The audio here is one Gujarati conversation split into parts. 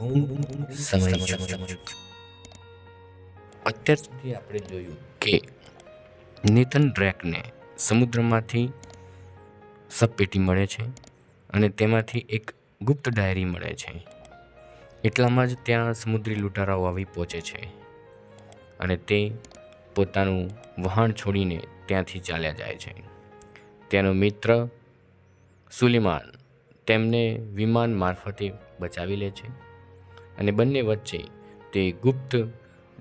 હું અત્યાર સુધી આપણે જોયું કે નિથન ડ્રેકને સમુદ્રમાંથી સબપેટી મળે છે અને તેમાંથી એક ગુપ્ત ડાયરી મળે છે. એટલામાં જ ત્યાં સમુદ્રી લૂંટારાઓ આવી પહોંચે છે અને તે પોતાનું વહાણ છોડીને ત્યાંથી ચાલ્યા જાય છે. તેનો મિત્ર સુલેમાન તેમને વિમાન મારફતે બચાવી લે છે. અને બંને વચ્ચે તે ગુપ્ત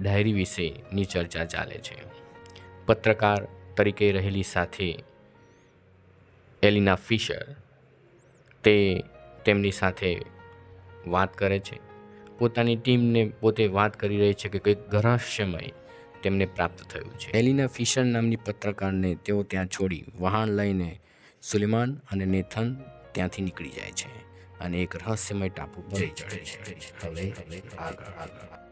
ડાયરી વિશેની ચર્ચા ચાલે છે. પત્રકાર તરીકે રહેલી સાથે એલિના ફિશર તે તેમની સાથે વાત કરે છે. પોતાની ટીમને પોતે વાત કરી રહી છે કે કંઈક રહસ્યમય તેમને પ્રાપ્ત થયું છે. એલિના ફિશર નામની પત્રકારને તેઓ ત્યાં છોડી વહાણ લઈને સુલેમાન અને નેથન ત્યાંથી નીકળી જાય છે. અને એક રહસ્યમય ટાપુ પર ચડે છે. હવે આગળ. આગળ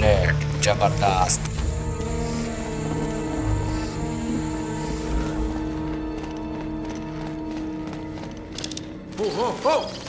નેટ જબરદસ્ત. સો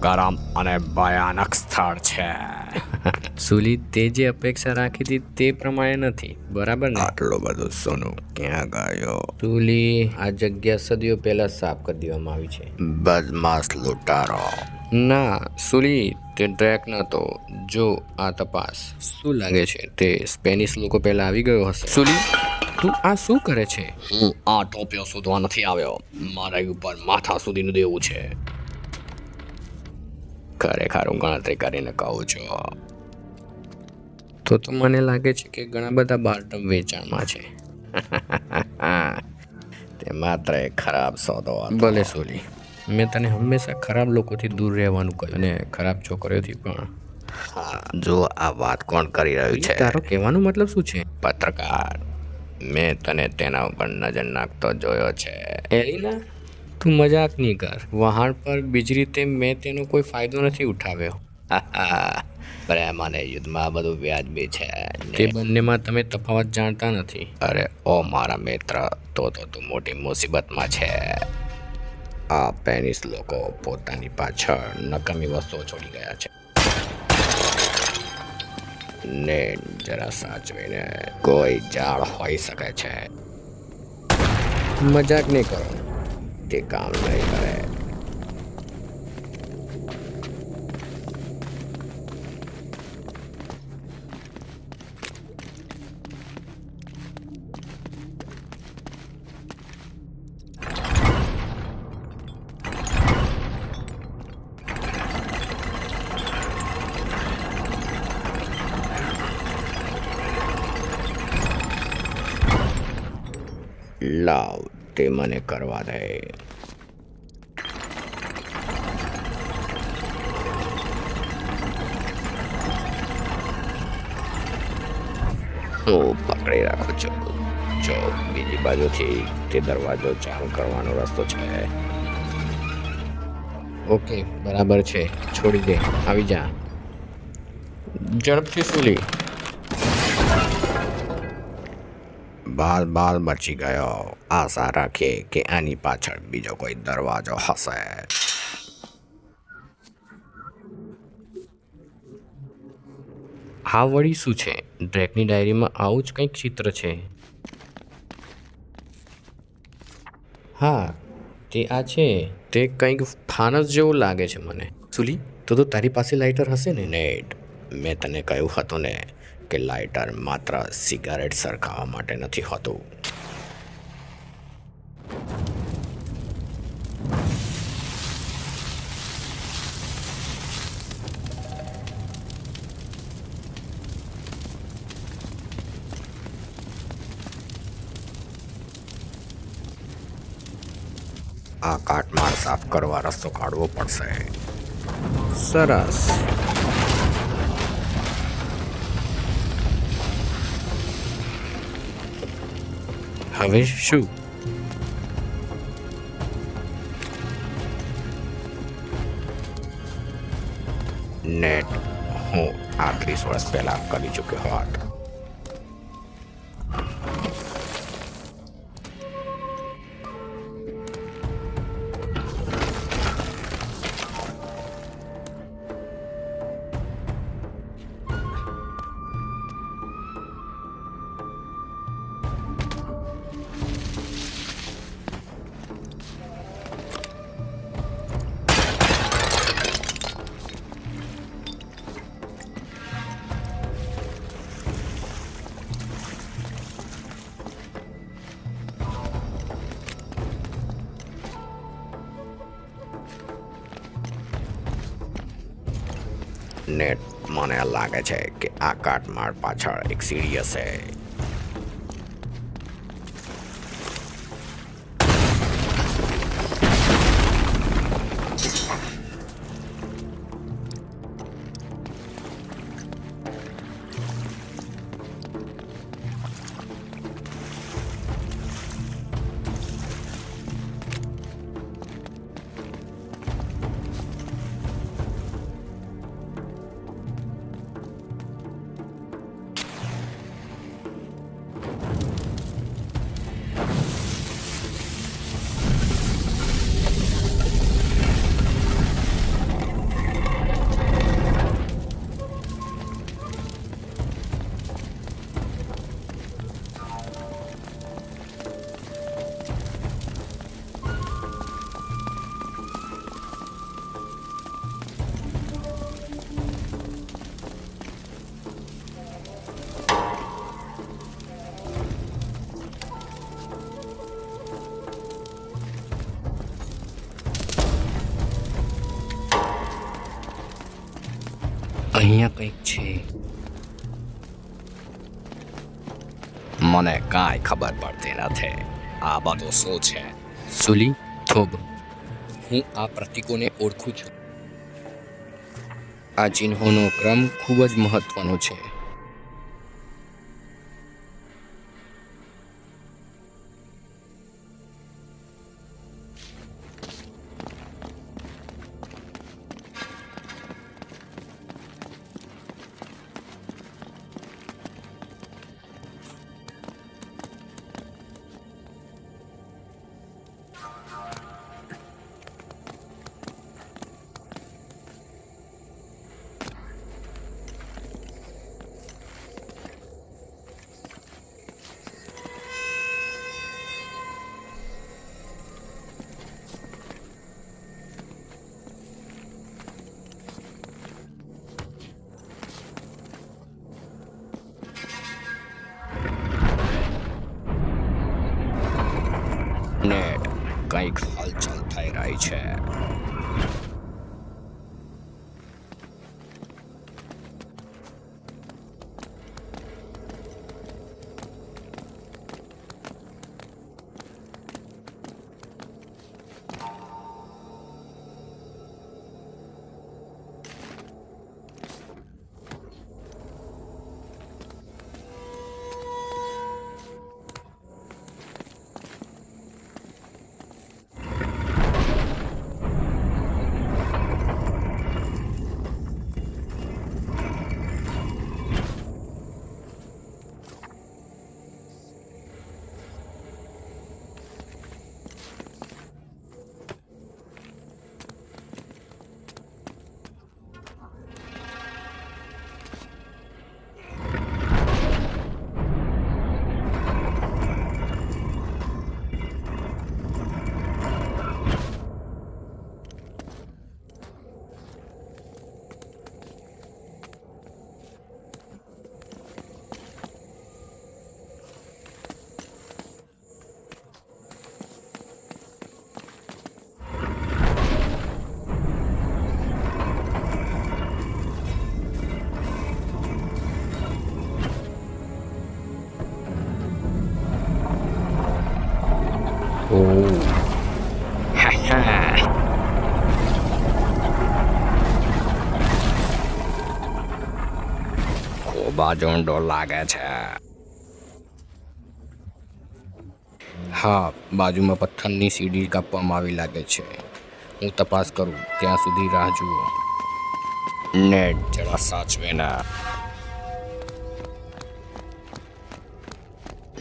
ગરમ અને ભયાનક સ્થળ છે. સુલી તે જે અપેક્ષા રાખી હતી તે પ્રમાણે નથી બરાબર ને? આટલો બધો સોનું ક્યાં ગયો? સુલી આ જગ્યા સદીઓ પહેલા સાફ કરી દેવામાં આવી છે. બદમાશ લૂંટારો. ના સુલી તે ટ્રેક નતો. જો આ તપાસ શું લાગે છે? તે સ્પેનિશ લોકો પહેલા આવી ગયો હશે. સુલી તું આ શું કરે છે? હું આ ટોપિયો શોધવા નથી આવ્યો. મારા ઉપર માથા સુધીનું દેવું છે. ખરેખર હું ગણતરી કરીને કહું છું. તો તો મને લાગે છે કે ઘણા બધા બાર્ટમ વેચાણમાં છે. તે માત્ર એક ખરાબ સોદો ભલે સોલી મેં તને હંમેશા ખરાબ લોકોથી દૂર રહેવાનું કહ્યું અને ખરાબ છોકરીઓથી પણ. જો આ વાત કોણ કરી રહ્યું છે? તારો કહેવાનો મતલબ શું છે? પત્રકાર મેં તને તેના ઉપર નજર નાખતો જોયો છે. એલિના? તું મજાક નહીં કર. વહાણ પર બીજી રીતે મેં તેનો કોઈ ફાયદો નથી ઉઠાવ્યો. પ્રેમ અને યુદ્ધમાં બધું વ્યાજબી છે તે બંનેમાં તમે તફાવત જાણતા નથી. અરે ઓ મારા મિત્ર તો તો તું મોટી મુસીબતમાં છે. આ પેનિસ લોકો પોતાની પાછળ નકામી વસ્તુઓ છોડી ગયા છે. ને જરા સાચવીને કોઈ જાળ હોઈ શકે છે. મજાક નહીં કરો. તે કામ નહીં કરે લાવ તે મને કરવા દે. હું પકડી રાખું છું. જો બીજી બાજુથી તે દરવાજો ચાલુ કરવાનો રસ્તો છે. ઓકે, બરાબર છે. છોડી દે. આવી જા. ઝડપથી સુલી. બાલ બચી ગયો. આશા રાખીએ કે આની પાછળ બીજો કોઈ દરવાજો હશે. આ વળી શું છે? ડ્રેકની ડાયરીમાં આવું જ કંઈક ચિત્ર છે. હા, તે આ છે. તે કંઈક ફાનસ જેવું લાગે છે મને. સુલી, તો તો તારી પાસે લાઇટર હશે ને નેટ? મેં તને કહ્યું હતું ને. કે લાઇટર માત્ર સિગારેટ સરખાવવા માટે નથી હોતું. આ કાટમાળ સાફ કરવા રસ્તો કાઢવો પડશે. સરસ. હવે શું? નેટ હું આ વર્ષ પહેલા કરી ચૂક્યો હોત. નેટ મને લાગે છે કે આ કાટમાળ પાછળ એક સીડી હશે. અહીંયા કંઈક છે. મને કાંઈ ખબર પડતી નથી. આ બધું શું છે? સુલી થોબ હું આ પ્રતીકોને ઓળખું છું. આ ચિહ્નોનો ક્રમ ખૂબ જ મહત્વનો છે. અવાજ ઊંડો લાગે છે. હા, બાજુમાં પથ્થરની સીડી કાપવામાં આવી લાગે છે. હું તપાસ કરું, ત્યાં સુધી રાહ જુઓ. નેટ જરા સાચવે ના.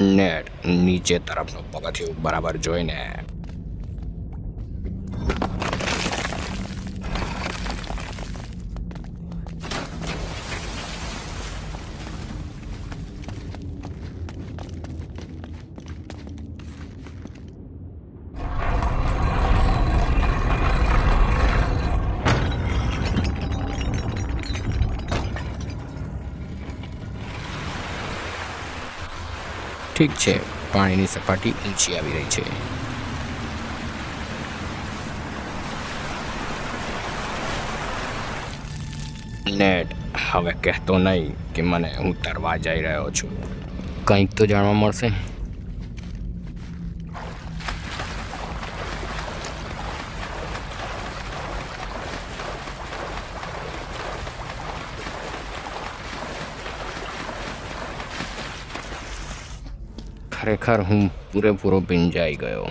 નેટ નીચે તરફનું પગથિયું બરાબર જોઈને. ઠીક છે. પાણીની સપાટી ઊંચી આવી રહી છે. નેટ, હવે કહેતો નહીં કે મને હું તરવા જઈ રહ્યો છું. કંઈક તો જાણવા મળશે. ખરેખર હું પૂરેપૂરો ભીંજાઈ ગયો.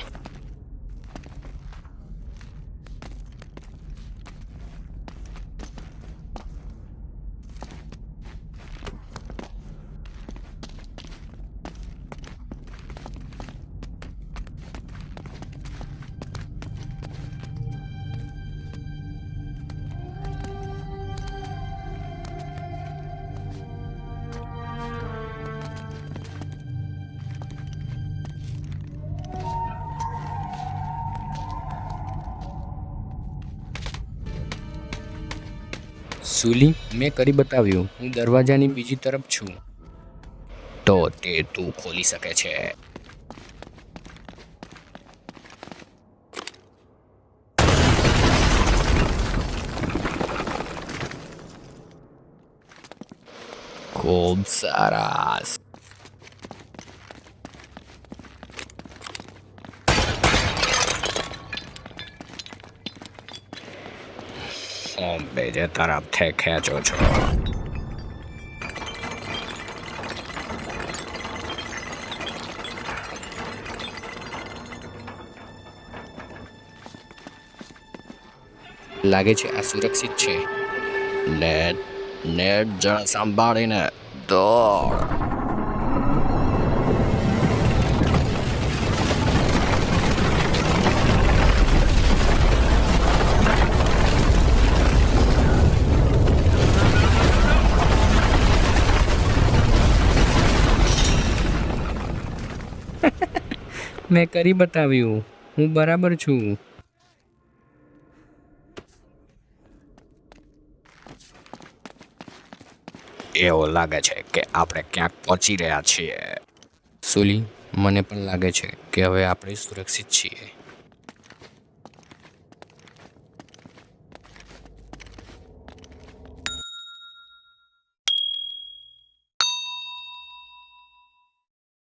સુલી, મેં કરી બતાવ્યું. હું દરવાજાની બીજી તરફ છું. તો તે તું ખોલી શકે છે. ખૂબ સરસ હું બીજે તરફથી ખેંચું છું લાગે છે આ સુરક્ષિત છે નેટ નેટ જણ સંભાળીને દોડ મેં કરી બતાવ્યું. હું બરાબર છું. એવો લાગે છે કે આપણે ક્યાંક પહોંચી રહ્યા છીએ. સુલી મને પણ લાગે છે કે હવે આપણે સુરક્ષિત છીએ.